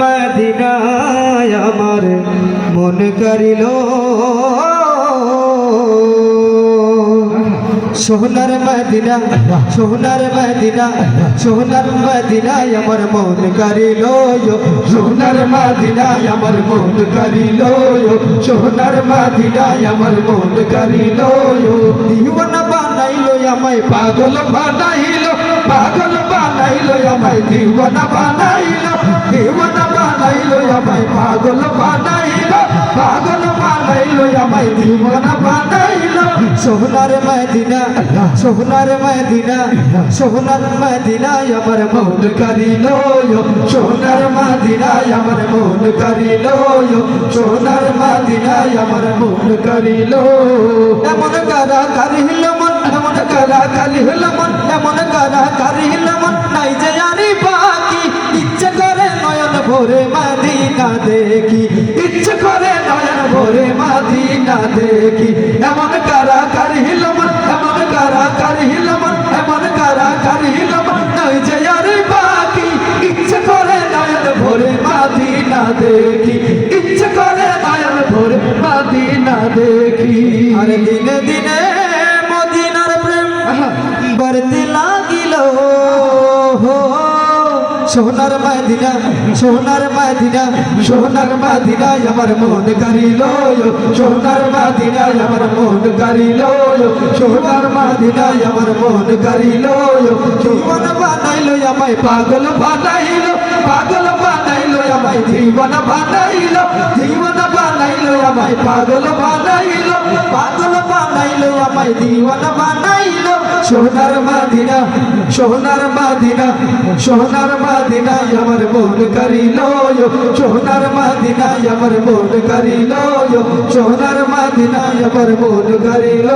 মদিনায় আমার মন করিল। সোহনার মদিনা সোহনার মদিনা, সোহনার মদিনায় আমার মন করিল। সোহনার মদিনায় আমার মন করিল। সোহনার মদিনায় আমার মন করিল। দিওয়ানা বানাইলো, আমায় পাগল বানাইলো। পাগল বানাইলো আমায়, দিওয়ানা বানাইলো দিওয়ানা বানাইলো আমায়, পাগল বানাইলো পাগল বানাইলো আমায়, দিওয়ানা বানাইলো। সোহনার মদিনা সোহনার মদিনা সোহনার মদিনা আমার মন করিল সোহনার মদিনা আমার মন করিল সোহনার মদিনা আমার মন করিল এমন কারা কারিল মন কারা কারিল মন, এমন কারা কারিল মন, নাই যে আরে বাকি। ইচ্ছে করে নয়ন ভরে মাদিনা দেখি। ইচ্ছে করে নয়ন ভরে মাদিনা দেখি। এমন কারা কারিল মন, এমন কারা কারিল মন, এমন কারা কারিল মন, নাই যে আরে বাকি। ইচ্ছে করে নয়ন ভরে মাদিনা দেখি। ইচ্ছে করে নয়ন ভরে মাদিনা দেখি। আরে দিনে দিনে বাড়তে লাগিল। সোনার মাদিনা সোনার মাদিনা সোনার মাদিনা আমার মন করিল সোনার মাদিনা আমার মন করিল সোনার মাদিনা আমার মন করিল জীবন বানাইল, আমায় পাগল বানাইল। পাগল বানাইল, আমায় জীবন বানাইল। আমায় পাগল বানাইলো পাগল বানাইলো, আমায় জীবন বানাইলো। সোনার মাদিনা সোনার মাদিনা সোনার মাদিনা আমার মন করিল সোনার মাদিনা আমার মন করিল সোনার মাদিনা আমার মন করিল।